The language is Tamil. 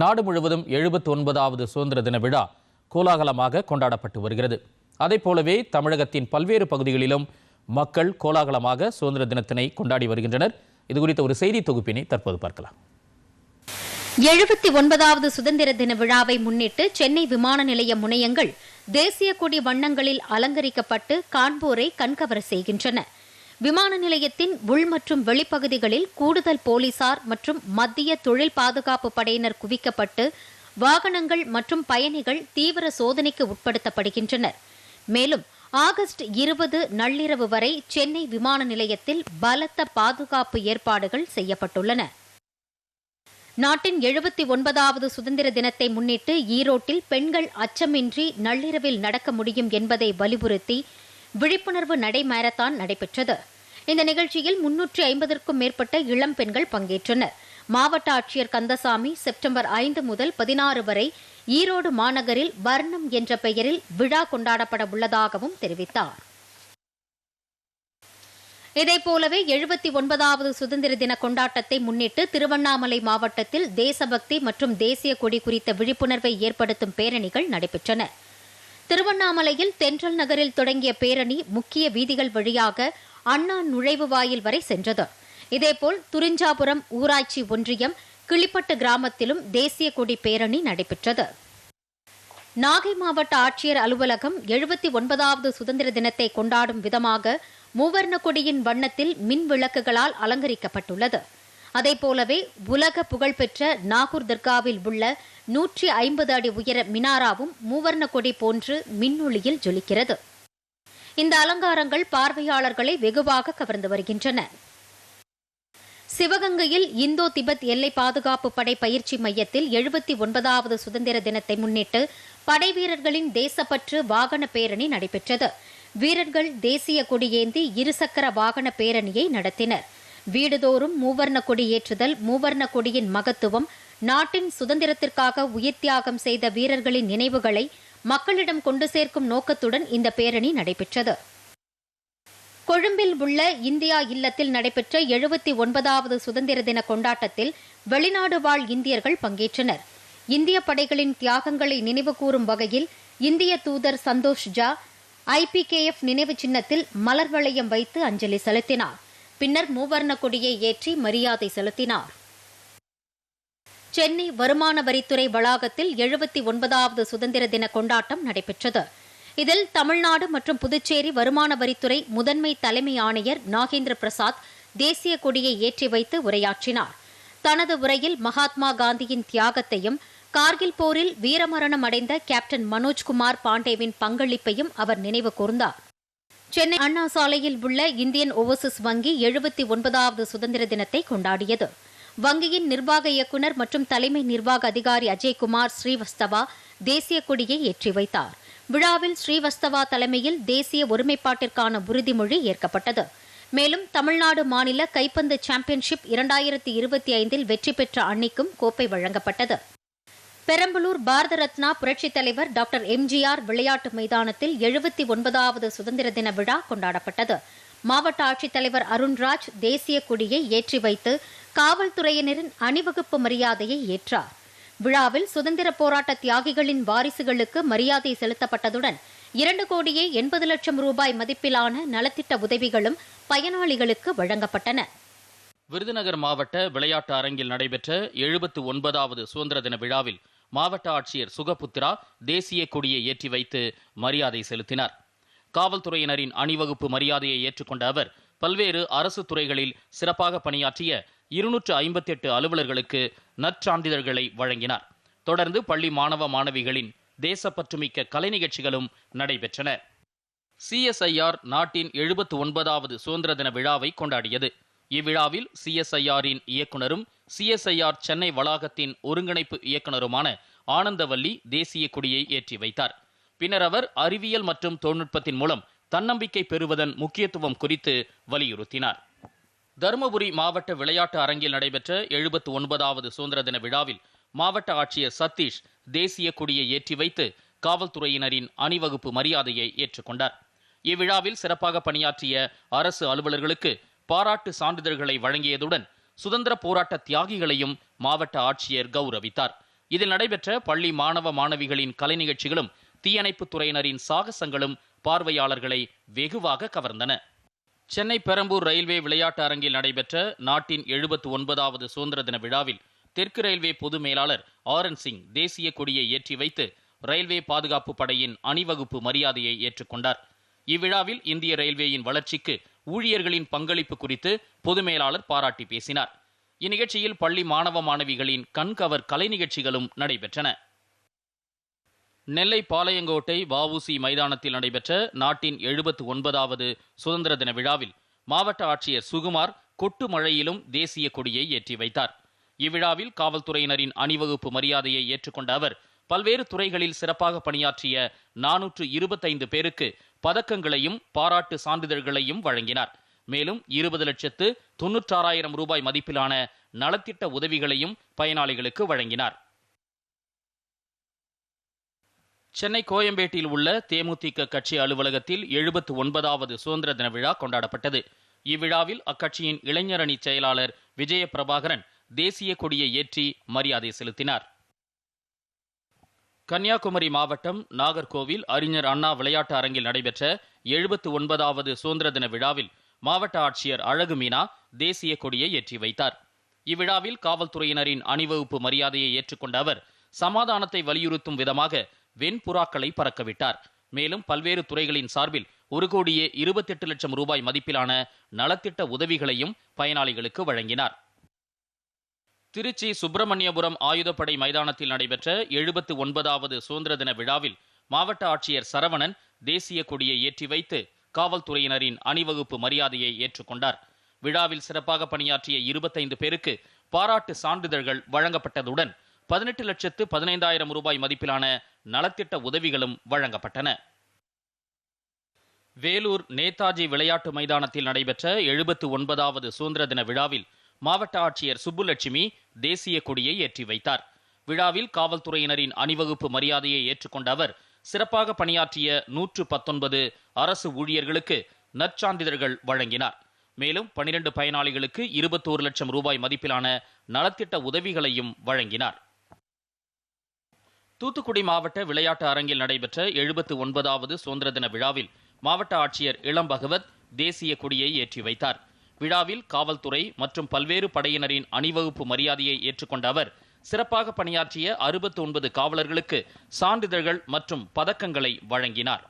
நாடு முழுவதும் எழுபத்தி ஒன்பதாவது சுதந்திர தின விழா கோலாகலமாக கொண்டாடப்பட்டு வருகிறது. அதைப் போலவே தமிழகத்தின் பல்வேறு பகுதிகளிலும் மக்கள் கோலாகலமாக சுதந்திர தினத்தினை கொண்டாடி வருகின்றனர். இது குறித்த ஒரு செய்தி தொகுப்பினை தற்போது பார்க்கலாம். எழுபத்தி ஒன்பதாவது சுதந்திர தின விழாவை முன்னிட்டு சென்னை விமான நிலைய முனையங்கள் தேசிய கொடி வண்ணங்களில் அலங்கரிக்கப்பட்டு காண்போரை கண்கவர செய்கின்றன. விமான நிலையத்தின் உள் மற்றும் வெளிப்பகுதிகளில் கூடுதல் போலீசார் மற்றும் மத்திய தொழில் பாதுகாப்பு படையினர் குவிக்கப்பட்டு வாகனங்கள் மற்றும் பயணிகள் தீவிர சோதனைக்கு உட்படுத்தப்படுகின்றனர். மேலும் ஆகஸ்ட் இருபது நள்ளிரவு வரை சென்னை விமான நிலையத்தில் பலத்த பாதுகாப்பு ஏற்பாடுகள் செய்யப்பட்டுள்ளன. நாட்டின் எழுபத்தி ஒன்பதாவது சுதந்திர தினத்தை முன்னிட்டு ஈரோட்டில் பெண்கள் அச்சமின்றி நள்ளிரவில் நடக்க முடியும் என்பதை வலியுறுத்தி விழிப்புணர்வு நடை மாரத்தான் நடைபெற்றது. இந்த நிகழ்ச்சியில் முன்னூற்றி ஐம்பதற்கும் மேற்பட்ட இளம் பெண்கள் பங்கேற்றனர். மாவட்ட ஆட்சியர் கந்தசாமி செப்டம்பர் ஐந்து முதல் பதினாறு வரை ஈரோடு மாநகரில் வர்ணம் என்ற பெயரில் விழா கொண்டாடப்பட உள்ளதாகவும் தெரிவித்தார். இதேபோலவே எழுபத்தி ஒன்பதாவது சுதந்திர தின கொண்டாட்டத்தை முன்னிட்டு திருவண்ணாமலை மாவட்டத்தில் தேசபக்தி மற்றும் தேசிய கொடி குறித்த விழிப்புணர்வை ஏற்படுத்தும் பேரணிகள் நடைபெற்றன. திருவண்ணாமலையில் தென்றல் நகரில் தொடங்கிய பேரணி முக்கிய வீதிகள் வழியாக அண்ணா நுழைவு வாயில் வரை சென்றது. இதேபோல் துரிஞ்சாபுரம் ஊராட்சி ஒன்றியம் கிளிப்பட்டு கிராமத்திலும் தேசிய கொடி பேரணி நடைபெற்றது. நாகை மாவட்ட ஆட்சியர் அலுவலகம் எழுபத்தி ஒன்பதாவது சுதந்திர தினத்தை கொண்டாடும் விதமாக மூவர்ண கொடியின் வண்ணத்தில் மின் விளக்குகளால் அலங்கரிக்கப்பட்டுள்ளது. அதை போலவே உலக புகழ்பெற்ற நாகூர் தர்காவில் உள்ள நூற்றி ஐம்பது அடி உயர மினாராவும் மூவர்ண கொடி போன்று மின்னொளியில் ஜொலிக்கிறது. இந்த அலங்காரங்கள் பார்வையாளர்களை வெகுவாக கவர்ந்து வருகின்றன. சிவகங்கையில் இந்தோ திபெத் எல்லை பாதுகாப்பு படை பயிற்சி மையத்தில் எழுபத்தி ஒன்பதாவது சுதந்திர தினத்தை முன்னிட்டு படை வீரர்களின் தேசப்பற்று வாகன பேரணி நடைபெற்றது. வீரர்கள் தேசிய கொடியேந்தி இருசக்கர வாகன பேரணியை நடத்தினர். வீடுதோறும் மூவர்ண கொடி ஏற்றுதல் மூவர்ண கொடியின் மகத்துவம் நாட்டின் சுதந்திரத்திற்காக உயிர்த்தியாகம் செய்த வீரர்களின் நினைவுகளை மக்களிடம் கொண்டு சேர்க்கும் நோக்கத்துடன் இந்த பேரணி நடைபெற்றது. கொழும்பில் உள்ள இந்தியா இல்லத்தில் நடைபெற்ற எழுபத்தி ஒன்பதாவது சுதந்திர தின கொண்டாட்டத்தில் வெளிநாடு வாழ் இந்தியர்கள் பங்கேற்றனர். இந்திய படைகளின் தியாகங்களை நினைவுகூரும் வகையில் இந்திய தூதர் சந்தோஷ் ஜா ஐபிகேஎஃப் நினைவு சின்னத்தில் மலர் வளையம் வைத்து அஞ்சலி செலுத்தினார். பின்னர் மூவர்ண கொடியை ஏற்றி மரியாதை செலுத்தினார். சென்னை வருமான வரித்துறை வளாகத்தில் எழுபத்தி ஒன்பதாவது சுதந்திர தின கொண்டாட்டம் நடைபெற்றது. இதில் தமிழ்நாடு மற்றும் புதுச்சேரி வருமான வரித்துறை முதன்மை தலைமை ஆணையர் நாகேந்திர பிரசாத் தேசிய கொடியை ஏற்றி வைத்து உரையாற்றினார். தனது உரையில் மகாத்மா காந்தியின் தியாகத்தையும் கார்கில் போரில் வீரமரணம் அடைந்த கேப்டன் மனோஜ்குமார் பாண்டேவின் பங்களிப்பையும் அவர் நினைவு கூர்ந்தார். சென்னை அண்ணா சாலையில் உள்ள இந்தியன் ஓவர்சீஸ் வங்கி எழுபத்தி ஒன்பதாவது சுதந்திர தினத்தை கொண்டாடியது. வங்கியின் நிர்வாக இயக்குநர் மற்றும் தலைமை நிர்வாக அதிகாரி அஜய்குமார் ஸ்ரீவஸ்தவா தேசிய கொடியை ஏற்றி வைத்தார். விழாவில் ஸ்ரீவஸ்தவா தலைமையில் தேசிய ஒருமைப்பாட்டிற்கான உறுதிமொழி ஏற்கப்பட்டது. மேலும் தமிழ்நாடு மாநில கைப்பந்து சாம்பியன்ஷிப் இரண்டாயிரத்தி இருபத்தி ஐந்தில் வெற்றி பெற்ற அணிக்கும் கோப்பை வழங்கப்பட்டது. பெரம்பலூர் பாரத ரத்னா புரட்சித் தலைவர் டாக்டர் எம்ஜிஆர் விளையாட்டு மைதானத்தில் எழுபத்தி ஒன்பதாவது சுதந்திர தின விழா கொண்டாடப்பட்டது. மாவட்ட ஆட்சித்தலைவர் அருண்ராஜ் தேசிய கொடியை ஏற்றி வைத்து காவல்துறையினரின் அணிவகுப்பு மரியாதையை ஏற்றார். விழாவில் சுதந்திர போராட்ட தியாகிகளின் வாரிசுகளுக்கு மரியாதை செலுத்தப்பட்டதுடன் இரண்டு கோடியே எண்பது லட்சம் ரூபாய் மதிப்பிலான நலத்திட்ட உதவிகளும் பயனாளிகளுக்கு வழங்கப்பட்டன. விருதுநகர் மாவட்ட விளையாட்டு அரங்கில் நடைபெற்ற எழுபத்து ஒன்பதாவது சுதந்திர தின விழாவில் மாவட்ட ஆட்சியர் சுகபுத்திரா தேசிய கொடியை ஏற்றி வைத்து மரியாதை செலுத்தினார். காவல்துறையினரின் அணிவகுப்பு மரியாதையை ஏற்றுக்கொண்ட அவர் பல்வேறு அரசு துறைகளில் சிறப்பாக பணியாற்றிய இருநூற்று ஐம்பத்தி எட்டு அலுவலர்களுக்கு நற்சான்றிதழ்களை வழங்கினார். தொடர்ந்து பள்ளி மாணவ மாணவிகளின் தேசப்பற்றுமிக்க கலை நிகழ்ச்சிகளும் நடைபெற்றன. சிஎஸ்ஐஆர் நாட்டின் எழுபத்து ஒன்பதாவது சுதந்திர தின விழாவை கொண்டாடியது. இவ்விழாவில் சிஎஸ்ஐஆரின் இயக்குனரும் சிஎஸ்ஐஆர் சென்னை வளாகத்தின் ஒருங்கிணைப்பு இயக்குனருமான ஆனந்தவல்லி தேசிய கொடியை ஏற்றி வைத்தார். பின்னர் அவர் அறிவியல் மற்றும் தொழில்நுட்பத்தின் மூலம் தன்னம்பிக்கை பெறுவதன் முக்கியத்துவம் குறித்து வலியுறுத்தினார். தருமபுரி மாவட்ட விளையாட்டு அரங்கில் நடைபெற்ற எழுபத்து ஒன்பதாவது சுதந்திர தின விழாவில் மாவட்ட ஆட்சியர் சதீஷ் தேசிய கொடியை ஏற்றி வைத்து காவல்துறையினரின் அணிவகுப்பு மரியாதையை ஏற்றுக்கொண்டார். இவ்விழாவில் சிறப்பாக பணியாற்றிய அரசு அலுவலர்களுக்கு பாராட்டு சான்றிதழ்களை வழங்கியதுடன் சுதந்திர போராட்ட தியாகிகளையும் மாவட்ட ஆட்சியர் கௌரவித்தார். இதில் நடைபெற்ற பள்ளி மாணவ மாணவிகளின் கலை நிகழ்ச்சிகளும் தீயணைப்புத் துறையினரின் சாகசங்களும் பார்வையாளர்களை வெகுவாக கவர்ந்தன. சென்னை பெரம்பூர் ரயில்வே விளையாட்டு அரங்கில் நடைபெற்ற நாட்டின் எழுபத்து ஒன்பதாவது சுதந்திர தின விழாவில் தெற்கு ரயில்வே பொது மேலாளர் ஆர் என் சிங் தேசிய கொடியை ஏற்றி வைத்து ரயில்வே பாதுகாப்பு படையின் அணிவகுப்பு மரியாதையை ஏற்றுக்கொண்டார். இவ்விழாவில் இந்திய ரயில்வேயின் வளர்ச்சிக்கு ஊழியர்களின் பங்களிப்பு குறித்து பொது மேலாளர் பாராட்டி பேசினார். இந்நிகழ்ச்சியில் பள்ளி மாணவ மாணவிகளின் கண்கவர் கலை நிகழ்ச்சிகளும் நடைபெற்றன. நெல்லை பாளையங்கோட்டை வஉசி மைதானத்தில் நடைபெற்ற நாட்டின் எழுபத்து ஒன்பதாவது சுதந்திர தின விழாவில் மாவட்ட ஆட்சியர் சுகுமார் கொட்டு மழையிலும் தேசிய கொடியை ஏற்றி வைத்தார். இவ்விழாவில் காவல்துறையினரின் அணிவகுப்பு மரியாதையை ஏற்றுக்கொண்ட அவர் பல்வேறு துறைகளில் சிறப்பாக பணியாற்றிய நானூற்று இருபத்தைந்து பேருக்கு பதக்கங்களையும் பாராட்டு சான்றிதழ்களையும் வழங்கினார். மேலும் இருபது லட்சத்து தொன்னூற்றாறாயிரம் ரூபாய் மதிப்பிலான நலத்திட்ட உதவிகளையும் பயனாளிகளுக்கு வழங்கினார். சென்னை கோயம்பேட்டில் உள்ள தேமுதிக கட்சி அலுவலகத்தில் எழுபத்து ஒன்பதாவது சுதந்திர தின விழா கொண்டாடப்பட்டது. இவ்விழாவில் அக்கட்சியின் இளைஞரணி செயலாளர் விஜய பிரபாகரன் தேசிய கொடியை ஏற்றி மரியாதை செலுத்தினார். கன்னியாகுமரி மாவட்டம் நாகர்கோவில் அறிஞர் அண்ணா விளையாட்டு அரங்கில் நடைபெற்ற எழுபத்து ஒன்பதாவது சுதந்திர தின விழாவில் மாவட்ட ஆட்சியர் அழகு மீனா தேசிய கொடியை ஏற்றி வைத்தார். இவ்விழாவில் காவல்துறையினரின் அணிவகுப்பு மரியாதையை ஏற்றுக்கொண்ட அவர் சமாதானத்தை வலியுறுத்தும் விதமாக வெண்புறாக்களை பறக்கவிட்டார். மேலும் பல்வேறு துறைகளின் சார்பில் ஒரு கோடியே இருபத்தெட்டு லட்சம் ரூபாய் மதிப்பிலான நலத்திட்ட உதவிகளையும் பயனாளிகளுக்கு வழங்கினார். திருச்சி சுப்பிரமணியபுரம் ஆயுதப்படை மைதானத்தில் நடைபெற்ற எழுபத்து ஒன்பதாவது சுதந்திர தின விழாவில் மாவட்ட ஆட்சியர் சரவணன் தேசிய கொடியை ஏற்றி வைத்து காவல்துறையினரின் அணிவகுப்பு மரியாதையை ஏற்றுக்கொண்டார். விழாவில் சிறப்பாக பணியாற்றிய இருபத்தைந்து பேருக்கு பாராட்டு சான்றிதழ்கள் வழங்கப்பட்டதுடன் பதினெட்டு லட்சத்து பதினைந்தாயிரம் ரூபாய் மதிப்பிலான நலத்திட்ட உதவிகளும் வழங்கப்பட்டன. வேலூர் நேதாஜி விளையாட்டு மைதானத்தில் நடைபெற்ற எழுபத்து ஒன்பதாவது சுதந்திர தின விழாவில் மாவட்ட ஆட்சியர் சுப்புலட்சுமி தேசிய கொடியை ஏற்றி வைத்தார். விழாவில் காவல்துறையினரின் அணிவகுப்பு மரியாதையை ஏற்றுக்கொண்ட அவர் சிறப்பாக பணியாற்றிய நூற்று பத்தொன்பது அரசு ஊழியர்களுக்கு நற்சான்றிதழ்கள் வழங்கினார். மேலும் பனிரெண்டு பயனாளிகளுக்கு இருபத்தோரு லட்சம் ரூபாய் மதிப்பிலான நலத்திட்ட உதவிகளையும் வழங்கினார். தூத்துக்குடி மாவட்ட விளையாட்டு அரங்கில் நடைபெற்ற எழுபத்து ஒன்பதாவது சுதந்திர தின விழாவில் மாவட்ட ஆட்சியர் இளம் பகவத் தேசிய கொடியை ஏற்றி வைத்தார். விழாவில் காவல்துறை மற்றும் பல்வேறு படையினரின் அணிவகுப்பு மரியாதையை ஏற்றுக்கொண்ட அவர் சிறப்பாக பணியாற்றிய அறுபத்தி ஒன்பது காவலர்களுக்கு சான்றிதழ்கள் மற்றும் பதக்கங்களை வழங்கினார்.